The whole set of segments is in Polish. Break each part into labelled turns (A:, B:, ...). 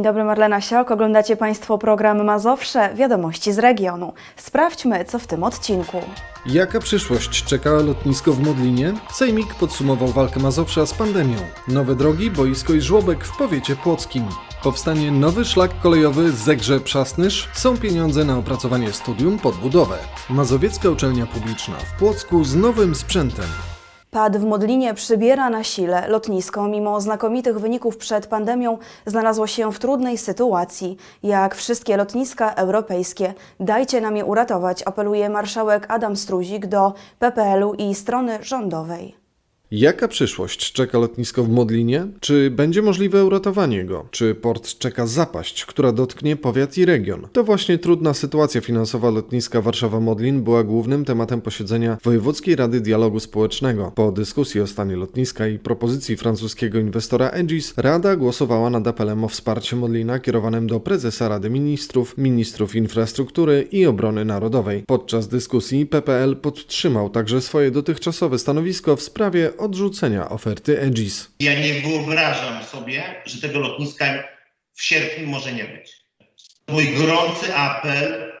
A: Dzień dobry, Marlena Siok. Oglądacie Państwo program Mazowsze, wiadomości z regionu. Sprawdźmy, co w tym odcinku.
B: Jaka przyszłość czeka lotnisko w Modlinie? Sejmik podsumował walkę Mazowsza z pandemią. Nowe drogi, boisko i żłobek w powiecie płockim. Powstanie nowy szlak kolejowy Zegrze-Przasnysz. Są pieniądze na opracowanie studium pod budowę. Mazowiecka uczelnia publiczna w Płocku z nowym sprzętem.
A: Pad w Modlinie przybiera na sile. Lotnisko, mimo znakomitych wyników przed pandemią, znalazło się w trudnej sytuacji. Jak wszystkie lotniska europejskie. Dajcie nam je uratować, apeluje marszałek Adam Struzik do PPL-u i strony rządowej.
B: Jaka przyszłość czeka lotnisko w Modlinie? Czy będzie możliwe uratowanie go? Czy port czeka zapaść, która dotknie powiat i region? To właśnie trudna sytuacja finansowa lotniska Warszawa-Modlin była głównym tematem posiedzenia Wojewódzkiej Rady Dialogu Społecznego. Po dyskusji o stanie lotniska i propozycji francuskiego inwestora Egis, Rada głosowała nad apelem o wsparcie Modlina kierowanym do prezesa Rady Ministrów, ministrów infrastruktury i obrony narodowej. Podczas dyskusji PPL podtrzymał także swoje dotychczasowe stanowisko w sprawie odrzucenia oferty Egis.
C: Ja nie wyobrażam sobie, że tego lotniska w sierpniu może nie być. Mój gorący apel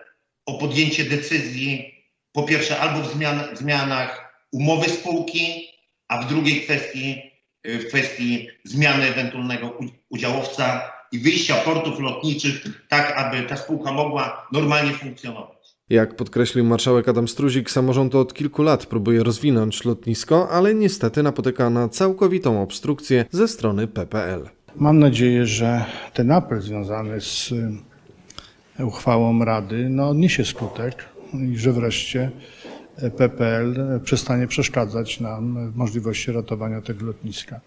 C: o podjęcie decyzji, po pierwsze, albo w zmian, zmianach umowy spółki, a w drugiej kwestii, y, w kwestii zmiany ewentualnego udziałowca i wyjścia portów lotniczych, tak aby ta spółka mogła normalnie funkcjonować.
B: Jak podkreślił marszałek Adam Struzik, samorząd od kilku lat próbuje rozwinąć lotnisko, ale niestety napotyka na całkowitą obstrukcję ze strony PPL.
D: Mam nadzieję, że ten apel związany z y, uchwałą Rady no, odniesie skutek i że wreszcie y, PPL przestanie przeszkadzać nam w możliwości ratowania tego lotniska.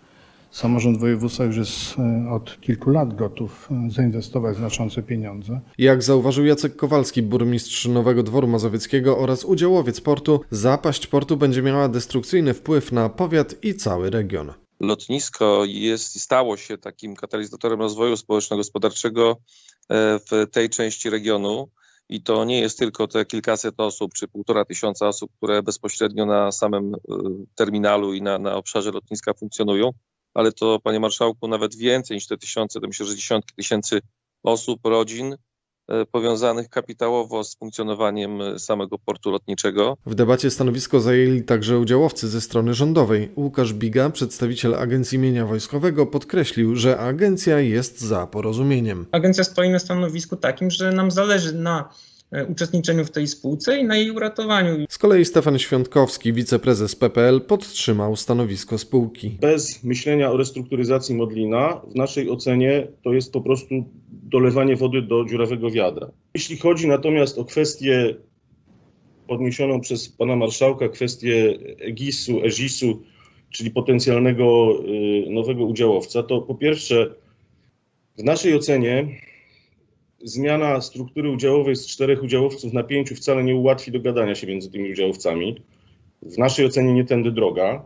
D: Samorząd województwa już jest y, od kilku lat gotów y, zainwestować znaczące pieniądze.
B: Jak zauważył Jacek Kowalski, burmistrz Nowego Dworu Mazowieckiego oraz udziałowiec portu, zapaść portu będzie miała destrukcyjny wpływ na powiat i cały region.
E: lotnisko jest i stało się takim katalizatorem rozwoju społeczno-gospodarczego e, w tej części regionu. I to nie jest tylko te kilkaset osób czy półtora tysiąca osób, które bezpośrednio na samym e, terminalu i na, na obszarze lotniska funkcjonują, ale to, panie marszałku, nawet więcej niż te tysiące, to myślę, że dziesiątki tysięcy osób, rodzin e, powiązanych kapitałowo z funkcjonowaniem e, samego portu lotniczego.
B: W debacie stanowisko zajęli także udziałowcy ze strony rządowej. Łukasz Biga, przedstawiciel Agencji Mienia Wojskowego, podkreślił, że agencja jest za porozumieniem.
F: Agencja stoi na stanowisku takim, że nam zależy na uczestniczeniu w tej spółce i na jej uratowaniu.
B: Z kolei Stefan Świątkowski, wiceprezes PPL, podtrzymał stanowisko spółki.
G: bez myślenia o restrukturyzacji Modlina, w naszej ocenie to jest po prostu dolewanie wody do dziurawego wiadra. Jeśli chodzi natomiast o kwestię podniesioną przez pana marszałka, kwestię EGIS-u, EGIS-u, czyli potencjalnego y, nowego udziałowca, to po pierwsze w naszej ocenie zmiana struktury udziałowej z czterech udziałowców na pięciu wcale nie ułatwi dogadania się między tymi udziałowcami. W naszej ocenie nie tędy droga.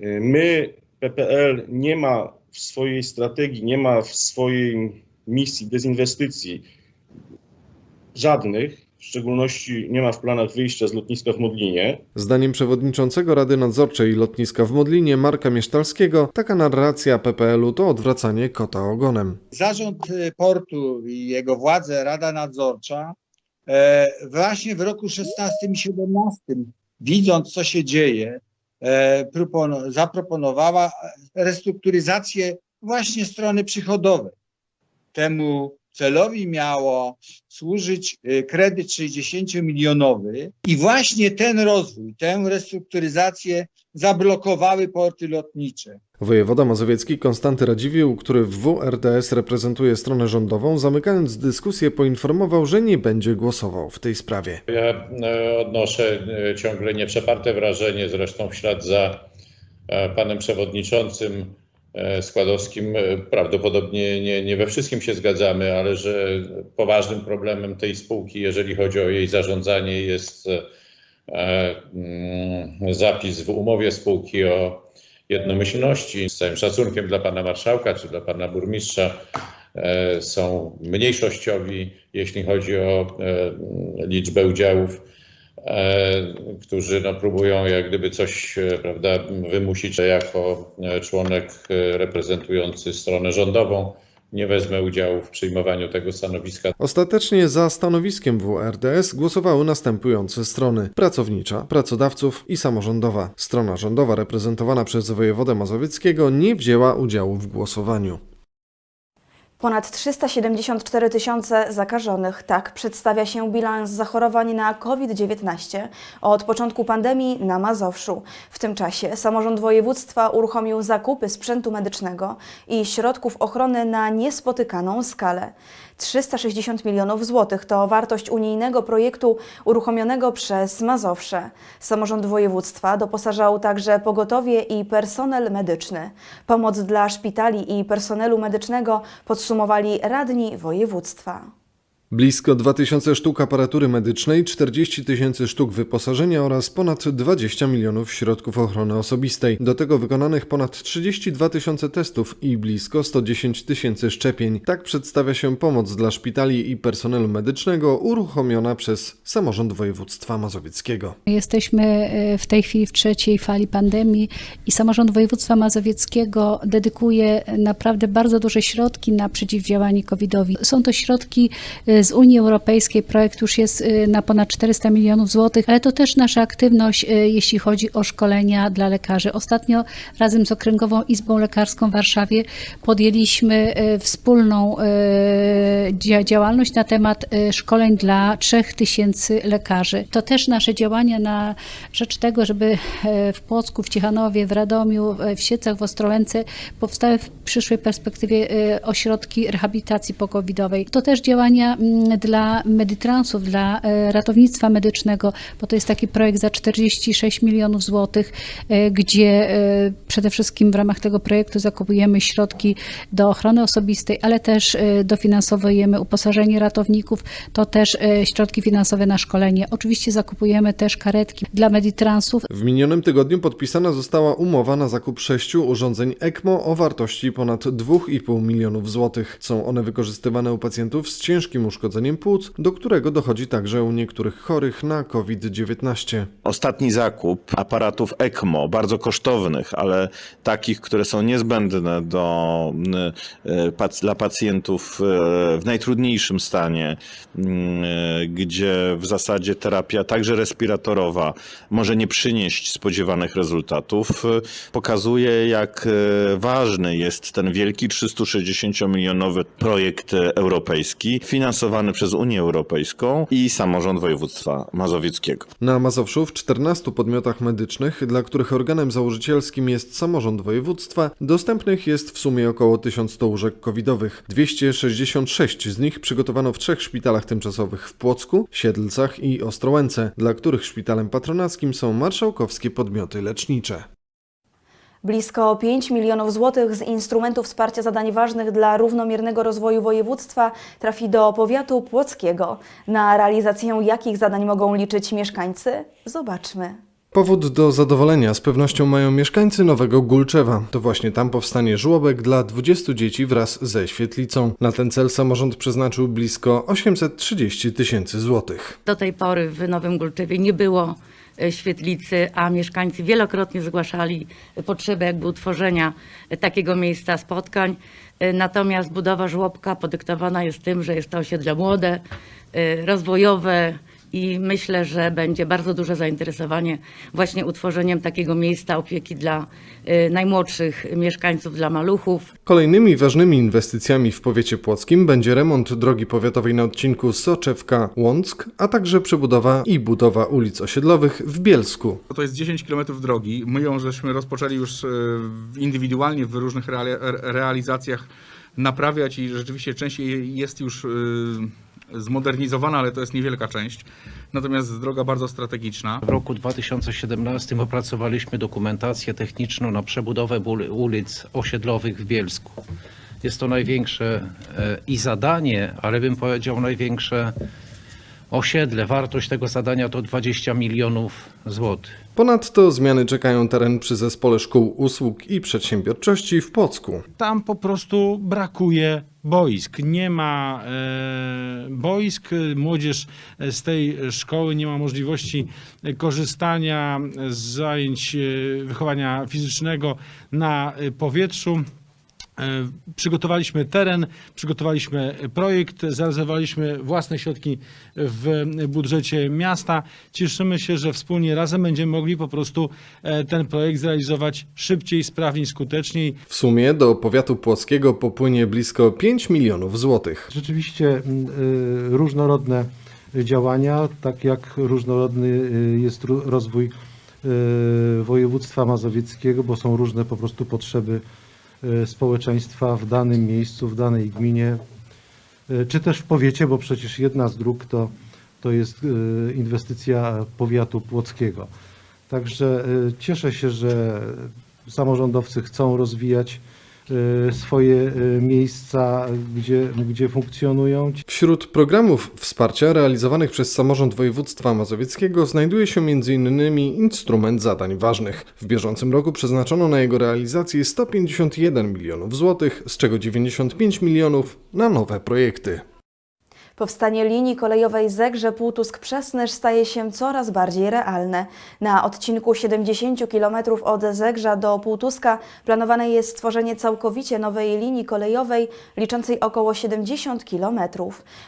G: My, PPL, nie ma w swojej strategii, nie ma w swojej misji dezinwestycji żadnych, w szczególności nie ma w planach wyjścia z lotniska w Modlinie.
B: Zdaniem przewodniczącego Rady Nadzorczej Lotniska w Modlinie Marka Miesztalskiego, taka narracja PPL-u to odwracanie kota ogonem.
H: Zarząd y, portu i jego władze, Rada Nadzorcza, e, właśnie w roku 16 i 17, widząc co się dzieje, e, propon- zaproponowała restrukturyzację właśnie strony przychodowej. Temu celowi miało służyć y, kredyt 60-milionowy i właśnie ten rozwój, tę restrukturyzację zablokowały porty lotnicze.
B: Wojewoda mazowiecki Konstanty Radziwiłł, który w WRDS reprezentuje stronę rządową, zamykając dyskusję poinformował, że nie będzie głosował w tej sprawie.
I: Ja e, odnoszę e, ciągle nieprzeparte wrażenie, zresztą w ślad za e, panem przewodniczącym Składowskim. e, Prawdopodobnie nie, nie we wszystkim się zgadzamy, ale że poważnym problemem tej spółki, jeżeli chodzi o jej zarządzanie, jest e, mm, zapis w umowie spółki o jednomyślności. Z całym szacunkiem dla pana marszałka czy dla pana burmistrza e, są mniejszościowi, jeśli chodzi o e, liczbę udziałów, e, którzy no, próbują jak gdyby coś e, prawda, wymusić jako e, członek e, reprezentujący stronę rządową. nie wezmę udziału w przyjmowaniu tego stanowiska.
B: Ostatecznie za stanowiskiem WRDS głosowały następujące strony: pracownicza, pracodawców i samorządowa. Strona rządowa reprezentowana przez wojewodę mazowieckiego nie wzięła udziału w głosowaniu.
A: Ponad 374 tysiące zakażonych. Tak przedstawia się bilans zachorowań na COVID-19 od początku pandemii na Mazowszu. W tym czasie samorząd województwa uruchomił zakupy sprzętu medycznego i środków ochrony na niespotykaną skalę. 360 milionów złotych to wartość unijnego projektu uruchomionego przez Mazowsze. Samorząd województwa doposażał także pogotowie i personel medyczny. Pomoc dla szpitali i personelu medycznego podsumowali radni województwa.
B: Blisko 2000 sztuk aparatury medycznej, 40 tysięcy sztuk wyposażenia oraz ponad 20 milionów środków ochrony osobistej. Do tego wykonanych ponad 32 tysiące testów i blisko 110 tysięcy szczepień. Tak przedstawia się pomoc dla szpitali i personelu medycznego uruchomiona przez samorząd województwa mazowieckiego.
J: Jesteśmy e, w tej chwili w trzeciej fali pandemii i samorząd województwa mazowieckiego dedykuje naprawdę bardzo duże środki na przeciwdziałanie COVID-owi. Są to środki e, z Unii Europejskiej, projekt już jest e, na ponad 400 milionów złotych, ale to też nasza aktywność, e, jeśli chodzi o szkolenia dla lekarzy. Ostatnio razem z Okręgową Izbą Lekarską w Warszawie podjęliśmy e, wspólną dzia- działalność na temat szkoleń dla 3000 lekarzy. To też nasze działania na rzecz tego, żeby w Płocku, w Ciechanowie, w Radomiu, w Siecach, w Ostrołęce powstały w przyszłej perspektywie ośrodki rehabilitacji pokowidowej. To też działania mm, dla Meditransów, dla e, ratownictwa medycznego, bo to jest taki projekt za 46 milionów złotych, e, gdzie e, przede wszystkim w ramach tego projektu zakupujemy środki do ochrony osobistej, ale też dofinansowujemy uposażenie ratowników, to też środki finansowe na szkolenie. Oczywiście zakupujemy też karetki dla Meditransów,
B: W minionym tygodniu podpisana została umowa na zakup sześciu urządzeń ECMO o wartości ponad 2,5 milionów złotych. Są one wykorzystywane u pacjentów z ciężkim uszkodzeniem płuc, do którego dochodzi także u niektórych chorych na COVID-19.
K: Ostatni zakup aparatów ECMO, bardzo kosztownych, ale takich, które są niezbędne do, y, pac- dla pacjentów y, w najtrudniejszym stanie, y, gdzie w zasadzie terapia, także respiratorowa, może nie przynieść spodziewanych rezultatów, y, pokazuje, jak y, ważny jest ten wielki 360-milionowy projekt y, europejski, finansowany przez Unię Europejską i samorząd województwa mazowieckiego.
B: Na Mazowszu w 14 podmiotach medycznych, dla których organem założycielskim jest samorząd województwa, dostępnych jest w sumie około 1100 łóżek covidowych. 266 z nich przygotowano w trzech szpitalach tymczasowych w Płocku, Siedlcach i Ostrołęce, dla których szpitalem patronackim są marszałkowskie podmioty lecznicze.
A: Blisko 5 milionów złotych z instrumentu wsparcia zadań ważnych dla równomiernego rozwoju województwa trafi do powiatu płockiego. Na realizację jakich zadań mogą liczyć mieszkańcy? Zobaczmy.
B: Powód do zadowolenia z pewnością mają mieszkańcy Nowego Gulczewa. To właśnie tam powstanie żłobek dla 20 dzieci wraz ze świetlicą. Na ten cel samorząd przeznaczył blisko 830 tysięcy złotych.
L: Do tej pory w Nowym Gulczewie nie było świetlicy, a mieszkańcy wielokrotnie zgłaszali potrzebę jakby utworzenia e, takiego miejsca spotkań. E, Natomiast budowa żłobka podyktowana jest tym, że jest to osiedle młode, e, rozwojowe i myślę, że będzie bardzo duże zainteresowanie właśnie utworzeniem takiego miejsca opieki dla e, najmłodszych mieszkańców, dla maluchów.
B: Kolejnymi ważnymi inwestycjami w powiecie płockim będzie remont drogi powiatowej na odcinku Soczewka-Łąck, a także przebudowa i budowa ulic osiedlowych w Bielsku.
M: To jest 10 km drogi. My ją żeśmy rozpoczęli już w- indywidualnie w różnych reali- re- realizacjach naprawiać i rzeczywiście część jest już e, zmodernizowana, ale to jest niewielka część. Natomiast droga bardzo strategiczna.
N: W roku 2017 opracowaliśmy dokumentację techniczną na przebudowę ul- ulic osiedlowych w Bielsku. Jest to największe e, i zadanie, ale bym powiedział największe osiedle. Wartość tego zadania to 20 milionów złotych.
B: Ponadto zmiany czekają teren przy Zespole Szkół Usług i Przedsiębiorczości w Płocku.
O: Tam po prostu brakuje boisk. Nie ma e, boisk. Młodzież z tej szkoły nie ma możliwości korzystania z zajęć e, wychowania fizycznego na e, powietrzu. E, Przygotowaliśmy teren, przygotowaliśmy projekt, zarezerwowaliśmy własne środki w budżecie miasta. Cieszymy się, że wspólnie razem będziemy mogli po prostu e, ten projekt zrealizować szybciej, sprawniej, skuteczniej.
B: W sumie do powiatu płockiego popłynie blisko 5 milionów złotych.
P: Rzeczywiście mm, y, różnorodne działania, tak jak różnorodny y, jest rozwój y, województwa mazowieckiego, bo są różne po prostu potrzeby społeczeństwa w danym miejscu, w danej gminie, y, czy też w powiecie, bo przecież jedna z dróg to, to jest y, inwestycja powiatu płockiego. Także cieszę się, że samorządowcy chcą rozwijać swoje y, miejsca, gdzie, gdzie funkcjonują.
B: Wśród programów wsparcia realizowanych przez samorząd województwa mazowieckiego znajduje się m.in. instrument zadań ważnych. W bieżącym roku przeznaczono na jego realizację 151 milionów złotych, z czego 95 milionów na nowe projekty.
A: Powstanie linii kolejowej Zegrze-Półtusk-Przesnysz staje się coraz bardziej realne. Na odcinku 70 km od Zegrza do Półtuska planowane jest stworzenie całkowicie nowej linii kolejowej liczącej około 70 km.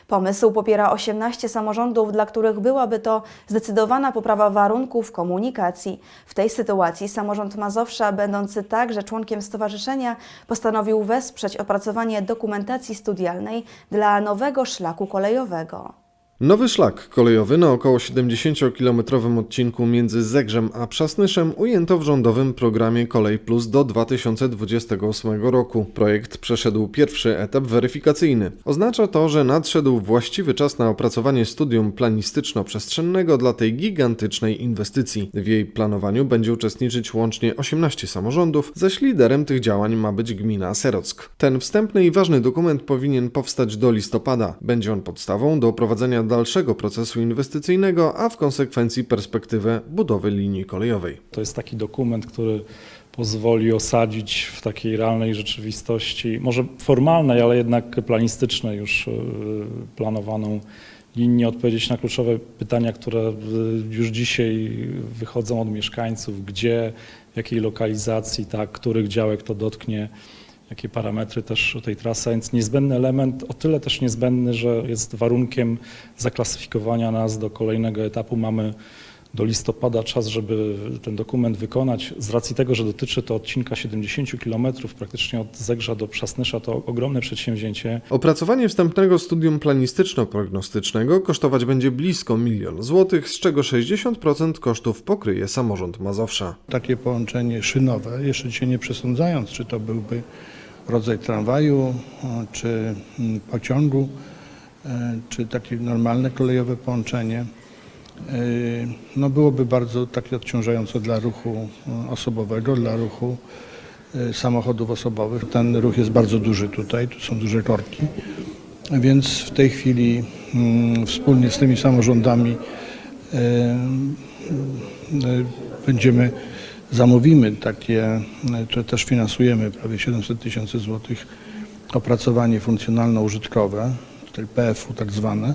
A: Pomysł popiera 18 samorządów, dla których byłaby to zdecydowana poprawa warunków komunikacji. W tej sytuacji samorząd Mazowsza, będący także członkiem stowarzyszenia, postanowił wesprzeć opracowanie dokumentacji studialnej dla nowego szlaku kolejowego kolejowego.
B: Nowy szlak kolejowy na około 70-kilometrowym odcinku między Zegrzem a Przasnyszem ujęto w rządowym programie Kolej Plus do 2028 roku. Projekt przeszedł pierwszy etap weryfikacyjny. Oznacza to, że nadszedł właściwy czas na opracowanie studium planistyczno-przestrzennego dla tej gigantycznej inwestycji. W jej planowaniu będzie uczestniczyć łącznie 18 samorządów, zaś liderem tych działań ma być gmina Serock. Ten wstępny i ważny dokument powinien powstać do listopada. Będzie on podstawą do prowadzenia dalszego procesu inwestycyjnego, a w konsekwencji perspektywę budowy linii kolejowej.
Q: To jest taki dokument, który pozwoli osadzić w takiej realnej rzeczywistości, może formalnej, ale jednak planistycznej już y, planowaną linię, odpowiedzieć na kluczowe pytania, które y, już dzisiaj wychodzą od mieszkańców, gdzie, w jakiej lokalizacji, tak, których działek to dotknie, jakie parametry też tej trasy, więc niezbędny element, o tyle też niezbędny, że jest warunkiem zaklasyfikowania nas do kolejnego etapu. Mamy do listopada czas, żeby ten dokument wykonać. Z racji tego, że dotyczy to odcinka 70 km, praktycznie od Zegrza do Przasnysza, to ogromne przedsięwzięcie.
B: Opracowanie wstępnego studium planistyczno-prognostycznego kosztować będzie blisko milion złotych, z czego 60% kosztów pokryje samorząd Mazowsza.
D: Takie połączenie szynowe, jeszcze się nie przesądzając, czy to byłby rodzaj tramwaju, czy mm, pociągu, e, czy takie normalne kolejowe połączenie, no byłoby bardzo takie odciążające dla ruchu e, osobowego, dla ruchu e, samochodów osobowych. Ten ruch jest bardzo duży tutaj, tu są duże korki, więc w tej chwili mm, wspólnie z tymi samorządami będziemy zamówimy takie, e, to też finansujemy prawie 700 tysięcy złotych opracowanie funkcjonalno-użytkowe, czyli PF-u tak zwane,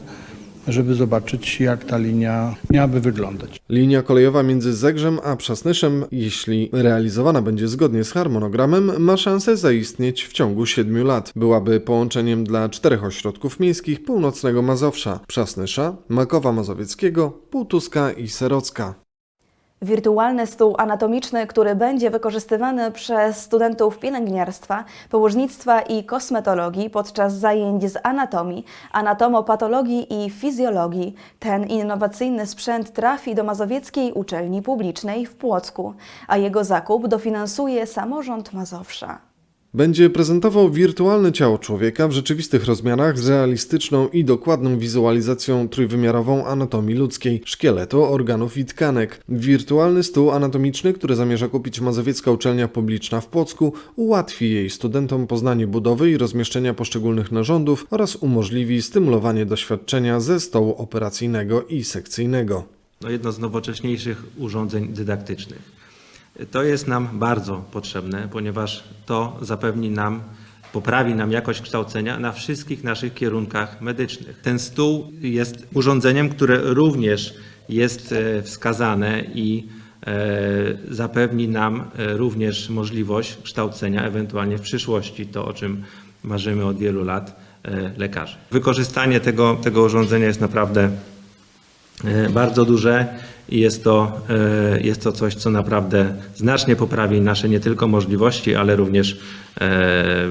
D: żeby zobaczyć jak ta linia miałaby wyglądać.
B: Linia kolejowa między Zegrzem a Przasnyszem, jeśli realizowana będzie zgodnie z harmonogramem, ma szansę zaistnieć w ciągu 7 lat. Byłaby połączeniem dla czterech ośrodków miejskich północnego Mazowsza, Przasnysza, Makowa Mazowieckiego, Półtuska i Serocka.
A: Wirtualny stół anatomiczny, który będzie wykorzystywany przez studentów pielęgniarstwa, położnictwa i kosmetologii podczas zajęć z anatomii, anatomopatologii i fizjologii. Ten innowacyjny sprzęt trafi do Mazowieckiej Uczelni Publicznej w Płocku, a jego zakup dofinansuje samorząd Mazowsza.
B: Będzie prezentował wirtualne ciało człowieka w rzeczywistych rozmiarach z realistyczną i dokładną wizualizacją trójwymiarową anatomii ludzkiej, szkieletu, organów i tkanek. Wirtualny stół anatomiczny, który zamierza kupić Mazowiecka Uczelnia Publiczna w Płocku, ułatwi jej studentom poznanie budowy i rozmieszczenia poszczególnych narządów oraz umożliwi stymulowanie doświadczenia ze stołu operacyjnego i sekcyjnego.
R: no jedno z nowocześniejszych urządzeń dydaktycznych. To jest nam bardzo potrzebne, ponieważ to zapewni nam, poprawi nam jakość kształcenia na wszystkich naszych kierunkach medycznych. Ten stół jest urządzeniem, które również jest e, wskazane i zapewni nam e, również możliwość kształcenia ewentualnie w przyszłości, to o czym marzymy od wielu lat, e, lekarzy. Wykorzystanie tego, tego urządzenia jest naprawdę e, bardzo duże i jest to, e, jest to coś, co naprawdę znacznie poprawi nasze nie tylko możliwości, ale również e,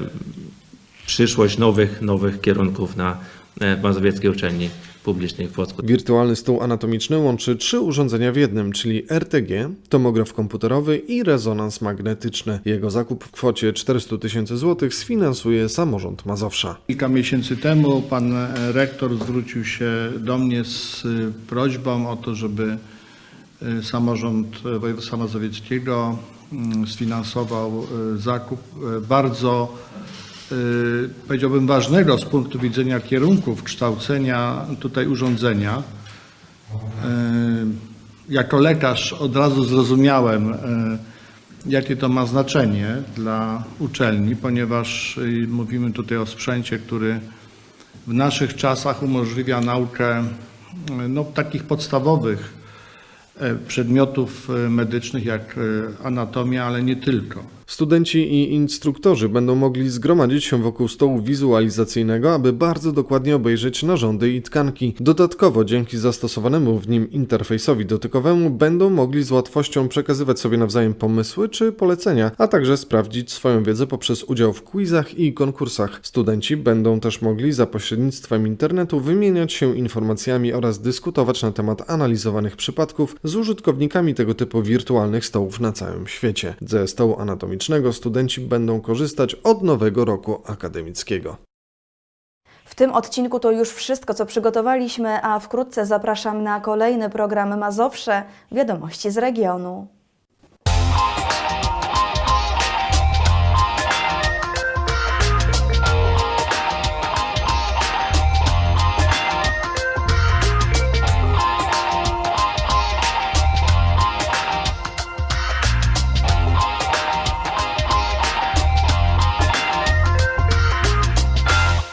R: przyszłość nowych, nowych kierunków na e, Mazowieckiej Uczelni Publicznej w Płocku.
B: Wirtualny stół anatomiczny łączy trzy urządzenia w jednym, czyli RTG, tomograf komputerowy i rezonans magnetyczny. Jego zakup w kwocie 400 tysięcy złotych sfinansuje samorząd Mazowsza.
D: Kilka miesięcy temu pan rektor zwrócił się do mnie z prośbą o to, żeby samorząd e, województwa mazowieckiego mm, sfinansował y, zakup y, bardzo, y, powiedziałbym, ważnego z punktu widzenia kierunków kształcenia tutaj urządzenia. Y, Jako lekarz od razu zrozumiałem, y, jakie to ma znaczenie dla uczelni, ponieważ y, mówimy tutaj o sprzęcie, który w naszych czasach umożliwia naukę y, no, takich podstawowych przedmiotów e, medycznych jak e, anatomia, ale nie tylko.
B: Studenci i instruktorzy będą mogli zgromadzić się wokół stołu wizualizacyjnego, aby bardzo dokładnie obejrzeć narządy i tkanki. Dodatkowo, dzięki zastosowanemu w nim interfejsowi dotykowemu, będą mogli z łatwością przekazywać sobie nawzajem pomysły czy polecenia, a także sprawdzić swoją wiedzę poprzez udział w quizach i konkursach. Studenci będą też mogli za pośrednictwem internetu wymieniać się informacjami oraz dyskutować na temat analizowanych przypadków z użytkownikami tego typu wirtualnych stołów na całym świecie. Ze stołu anatomicznego studenci będą korzystać od nowego roku akademickiego.
A: W tym odcinku to już wszystko, co przygotowaliśmy, a wkrótce zapraszam na kolejny program Mazowsze Wiadomości z regionu.